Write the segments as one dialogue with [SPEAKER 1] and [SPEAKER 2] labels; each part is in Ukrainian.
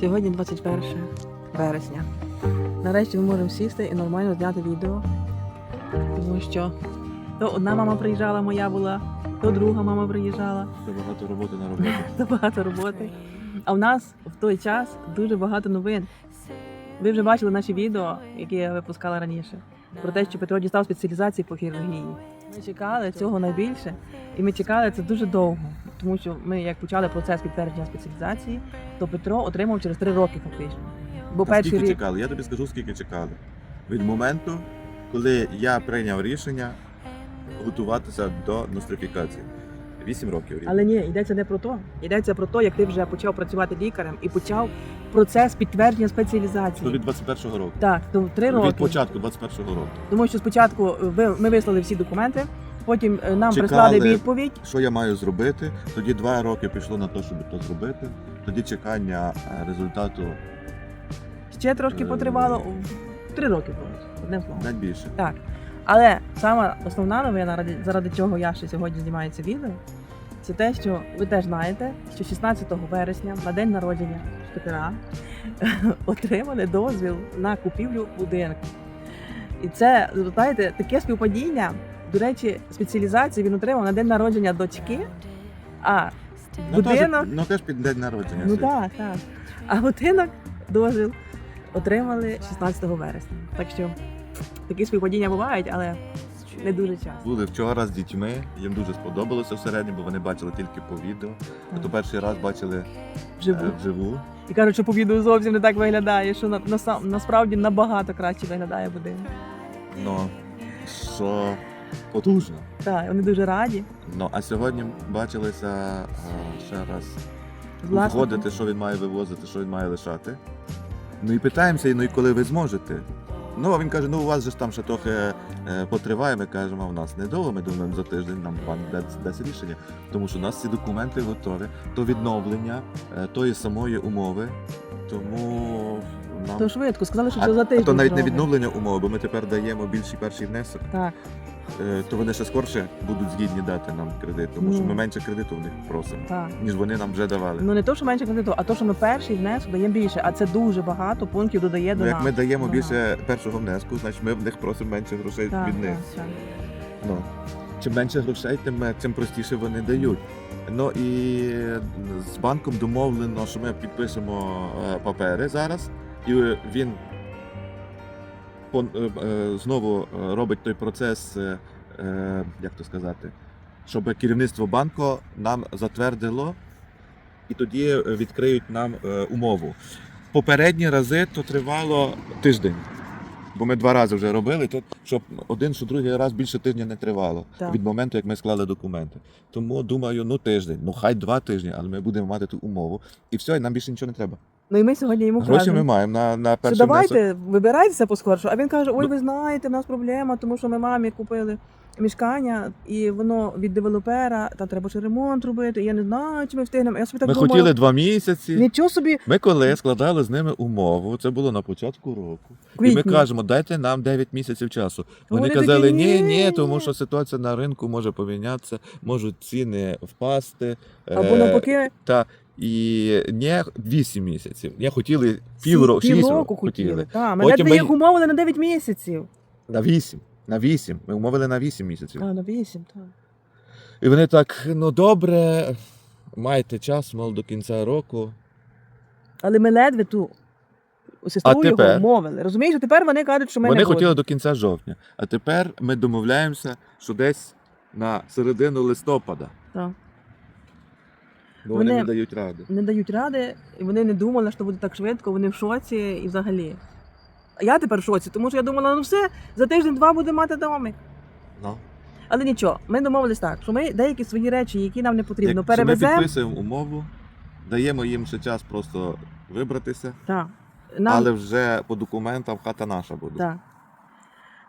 [SPEAKER 1] Сьогодні 21 вересня. Нарешті ми можемо сісти і нормально зняти відео. Тому що то одна мама приїжджала, моя була, то друга мама приїжджала,
[SPEAKER 2] Це багато роботи на роботі.
[SPEAKER 1] то багато роботи. А в нас в той час дуже багато новин. Ви вже бачили наші відео, які я випускала раніше, про те, що Петро дістав спеціалізації по хірургії. Ми чекали цього найбільше, і ми чекали це дуже довго, тому що ми, як почали процес підтвердження спеціалізації, то Петро отримав через три роки фактично. Бо
[SPEAKER 2] Та
[SPEAKER 1] перший
[SPEAKER 2] скільки
[SPEAKER 1] рік
[SPEAKER 2] чекали? Я тобі скажу, скільки чекали. Від моменту, коли я прийняв рішення готуватися до нострифікації. Вісім років.
[SPEAKER 1] Але ні, йдеться не про то. Йдеться про те, як ти вже почав працювати лікарем і почав процес підтвердження
[SPEAKER 2] То
[SPEAKER 1] спеціалізації.
[SPEAKER 2] від 21-го року.
[SPEAKER 1] Так, то три роки.
[SPEAKER 2] Від початку 21-го року.
[SPEAKER 1] Тому що спочатку ви, ми вислали всі документи, потім е, нам
[SPEAKER 2] Чекали.
[SPEAKER 1] прислали відповідь.
[SPEAKER 2] Що я маю зробити? Тоді два роки пішло на те, щоб то зробити. Тоді чекання е, результату
[SPEAKER 1] Ще трошки
[SPEAKER 2] Е.
[SPEAKER 1] потривало. Три роки одним словом.
[SPEAKER 2] навіть більше.
[SPEAKER 1] Так. Але сама основна новина, ради- заради чого я ще сьогодні знімаю це відео, це те, що ви теж знаєте, що 16 вересня, на день народження Петра, отримали дозвіл на купівлю будинку. І це, знаєте, таке співпадіння. До речі, спеціалізацію він отримав на день народження дочки, а
[SPEAKER 2] Ну, теж,
[SPEAKER 1] будинок.
[SPEAKER 2] ну теж під день народження.
[SPEAKER 1] Ну так, так. А будинок дозвіл отримали 16 вересня. Так що такі співпадіння бувають, але не дуже часто.
[SPEAKER 2] Були вчора з дітьми, їм дуже сподобалося всередині, бо вони бачили тільки по відео. А то перший раз бачили
[SPEAKER 1] Вживу.
[SPEAKER 2] е, вживу.
[SPEAKER 1] І кажуть, що по відео зовсім не так виглядає, що на, на, насправді набагато краще виглядає будинок.
[SPEAKER 2] Ну, що потужно.
[SPEAKER 1] Так, вони дуже раді.
[SPEAKER 2] Ну, а сьогодні бачилися е, ще раз
[SPEAKER 1] З власником.
[SPEAKER 2] входити, що він має вивозити, що він має лишати. Ну і питаємося, ну і коли ви зможете. Ну, а він каже, ну у вас же ж там ще трохи е, потриває. Ми кажемо, а в нас недовго, ми думаємо за тиждень нам пан дасть, дасть рішення. Тому що у нас ці документи готові, то відновлення е, тої самої умови. Тому
[SPEAKER 1] То швидко, сказали, що
[SPEAKER 2] а,
[SPEAKER 1] це за
[SPEAKER 2] а то навіть не відновлення умови, бо ми тепер даємо більший перший внесок.
[SPEAKER 1] Так,
[SPEAKER 2] Е, то вони ще скорше будуть згідні дати нам кредит, тому що
[SPEAKER 1] Ну.
[SPEAKER 2] ми менше кредиту в них просимо,
[SPEAKER 1] так.
[SPEAKER 2] ніж вони нам вже давали.
[SPEAKER 1] Ну не то, що менше кредиту, а то, що ми перший внесок даємо більше, а це дуже багато пунктів додає до
[SPEAKER 2] Ну, як
[SPEAKER 1] нас.
[SPEAKER 2] ми даємо
[SPEAKER 1] Да.
[SPEAKER 2] більше першого внеску, значить ми в них просимо менше грошей
[SPEAKER 1] Так,
[SPEAKER 2] від них.
[SPEAKER 1] так, так.
[SPEAKER 2] Ну. Чим менше грошей, тим, е, тим простіше вони дають. Ну і з банком домовлено, що ми підпишемо е, папери зараз, і е, він е, е, знову робить той процес, як то сказати, щоб керівництво банку нам затвердило, і тоді відкриють нам умову. Попередні рази то тривало тиждень. Бо ми два рази вже робили, то щоб один, що другий раз більше тижня не тривало
[SPEAKER 1] Так.
[SPEAKER 2] від моменту, як ми склали документи. Тому думаю, ну тиждень, ну хай два тижні, але ми будемо мати ту умову. І все, і нам більше нічого не треба.
[SPEAKER 1] Ну і ми сьогодні йому
[SPEAKER 2] Гроші
[SPEAKER 1] кажемо.
[SPEAKER 2] ми маємо на, на
[SPEAKER 1] Що
[SPEAKER 2] перший внесок.
[SPEAKER 1] давайте, вибирайтеся поскорше. А він каже: Ой,
[SPEAKER 2] Ну.
[SPEAKER 1] ви знаєте, в нас проблема, тому що ми мамі купили мішкання, і воно від девелопера, там треба ще ремонт робити. І я не знаю, чи ми встигнемо. Я собі так
[SPEAKER 2] Ми
[SPEAKER 1] думала,
[SPEAKER 2] хотіли два місяці.
[SPEAKER 1] нічого собі
[SPEAKER 2] Ми коли складали з ними умову, це було на початку року. І ми
[SPEAKER 1] квітні.
[SPEAKER 2] кажемо, дайте нам 9 місяців часу. Вони,
[SPEAKER 1] Вони
[SPEAKER 2] казали,
[SPEAKER 1] такі,
[SPEAKER 2] ні,
[SPEAKER 1] «Ні,
[SPEAKER 2] ні, тому
[SPEAKER 1] ні».
[SPEAKER 2] що ситуація на ринку може помінятися, можуть ціни впасти.
[SPEAKER 1] Або
[SPEAKER 2] Е,
[SPEAKER 1] навпаки,
[SPEAKER 2] Та і не 8 місяців. Не хотіли півроку, 6
[SPEAKER 1] півроку
[SPEAKER 2] року
[SPEAKER 1] хотіли.
[SPEAKER 2] хотіли.
[SPEAKER 1] Так, мене
[SPEAKER 2] Потім
[SPEAKER 1] ми їх умовили на 9 місяців.
[SPEAKER 2] На 8. На 8. Ми умовили на 8 місяців.
[SPEAKER 1] А, на 8, так.
[SPEAKER 2] І вони так, ну добре, маєте час, мов до кінця року.
[SPEAKER 1] Але ми ледве ту сестру його
[SPEAKER 2] тепер?
[SPEAKER 1] умовили. Розумієш, а тепер вони кажуть, що ми
[SPEAKER 2] Вони
[SPEAKER 1] не
[SPEAKER 2] хотіли до кінця жовтня. А тепер ми домовляємося, що десь на середину листопада.
[SPEAKER 1] Так.
[SPEAKER 2] Бо вони
[SPEAKER 1] Вони-
[SPEAKER 2] не дають ради.
[SPEAKER 1] не дають ради, і вони не думали, що буде так швидко, вони в шоці і взагалі. А я тепер в шоці, тому що я думала, ну все, за тиждень-два будемо мати домик.
[SPEAKER 2] Ну.
[SPEAKER 1] Але нічого, ми домовились так, що ми деякі свої речі, які нам не потрібно,
[SPEAKER 2] Як- що ми
[SPEAKER 1] перевеземо.
[SPEAKER 2] підписуємо умову, даємо їм ще час просто вибратися,
[SPEAKER 1] Так. Нам...
[SPEAKER 2] але вже по документам хата наша буде.
[SPEAKER 1] Так.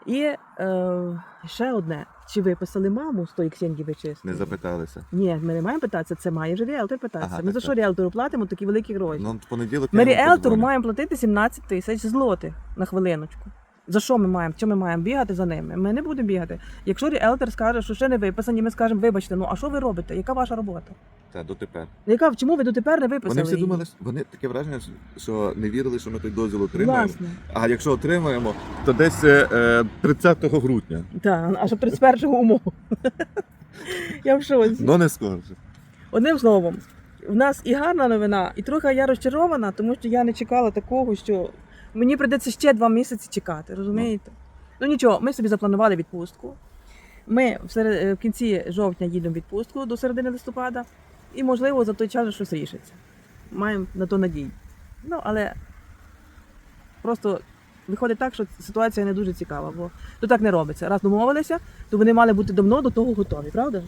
[SPEAKER 1] І е, ще одне: чи виписали маму з тої ксеньки вичистки?
[SPEAKER 2] Не запиталися.
[SPEAKER 1] Ні, ми не маємо питатися, це має вже ріелтор питатися.
[SPEAKER 2] Ага,
[SPEAKER 1] ми
[SPEAKER 2] так,
[SPEAKER 1] за що
[SPEAKER 2] так.
[SPEAKER 1] ріелтору платимо такі великі гроші?
[SPEAKER 2] Ну, в понеділок
[SPEAKER 1] Ми
[SPEAKER 2] йому
[SPEAKER 1] ріелтору
[SPEAKER 2] подзвоню.
[SPEAKER 1] маємо платити 17 тисяч злотих на хвилиночку. За що ми маємо? Що ми маємо бігати за ними? Ми не будемо бігати. Якщо ріелтор скаже, що ще не виписані, ми скажемо, вибачте, ну а що ви робите? Яка ваша робота?
[SPEAKER 2] Та дотепер.
[SPEAKER 1] Яка чому ви дотепер не виписали?
[SPEAKER 2] Вони всі
[SPEAKER 1] її?
[SPEAKER 2] думали, вони таке враження, що не вірили, що ми той дозвіл отримаємо.
[SPEAKER 1] Власне.
[SPEAKER 2] А якщо отримаємо, то десь е, 30 грудня.
[SPEAKER 1] Так, а що 31 умову. Я в шоці.
[SPEAKER 2] Ну не скорше.
[SPEAKER 1] Одним словом, в нас і гарна новина, і трохи я розчарована, тому що я не чекала такого, що мені прийдеться ще два місяці чекати, розумієте? Ну нічого, ми собі запланували відпустку. Ми в, серед... е, в кінці жовтня їдемо в відпустку до середини листопада, і, можливо, за той час щось рішиться. Маємо на то надію. Ну, але просто виходить так, що ситуація не дуже цікава, бо то так не робиться. Раз домовилися, то вони мали бути давно до того готові, правда?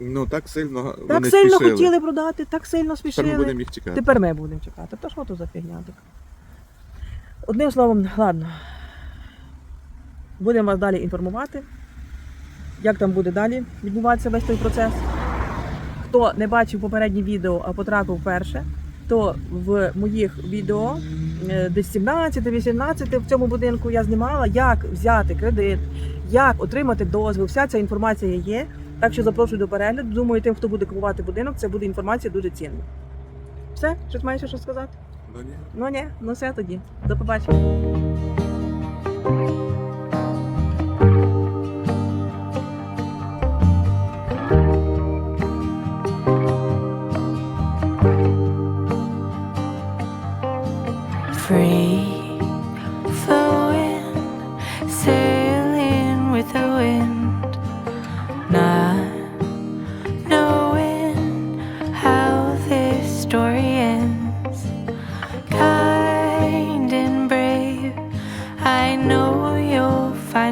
[SPEAKER 2] Ну так сильно
[SPEAKER 1] Так
[SPEAKER 2] вони
[SPEAKER 1] сильно
[SPEAKER 2] спішили.
[SPEAKER 1] хотіли продати, так сильно
[SPEAKER 2] Тепер
[SPEAKER 1] спішили.
[SPEAKER 2] ми будемо їх чекати.
[SPEAKER 1] Тепер ми будемо чекати. Та що то за фігня така? Одним словом, ладно. Будемо вас далі інформувати, як там буде далі відбуватися весь той процес. Хто не бачив попереднє відео, а потрапив перше, то в моїх відео е, десь 17-18 в цьому будинку я знімала, як взяти кредит, як отримати дозвіл. Вся ця інформація є. Так що запрошую до перегляду. Думаю, тим, хто буде купувати будинок, це буде інформація дуже цінна. Все, щось маєш щось сказати?
[SPEAKER 2] Ну, ні.
[SPEAKER 1] Ну ні, ну все тоді. До побачення.
[SPEAKER 3] Free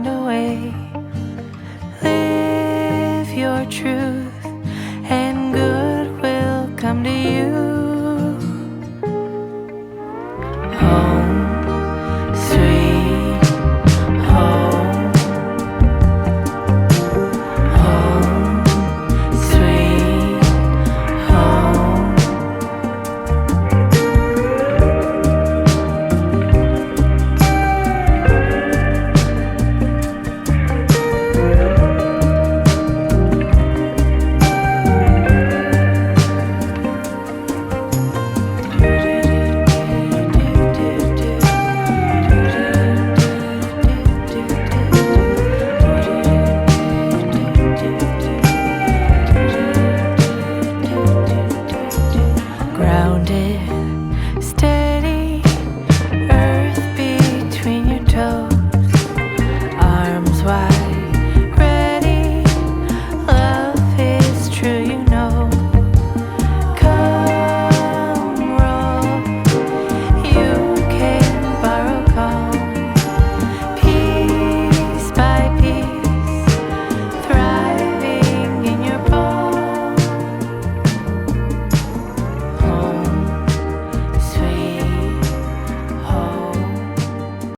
[SPEAKER 3] Find a way. Live your truth, and good will come to you.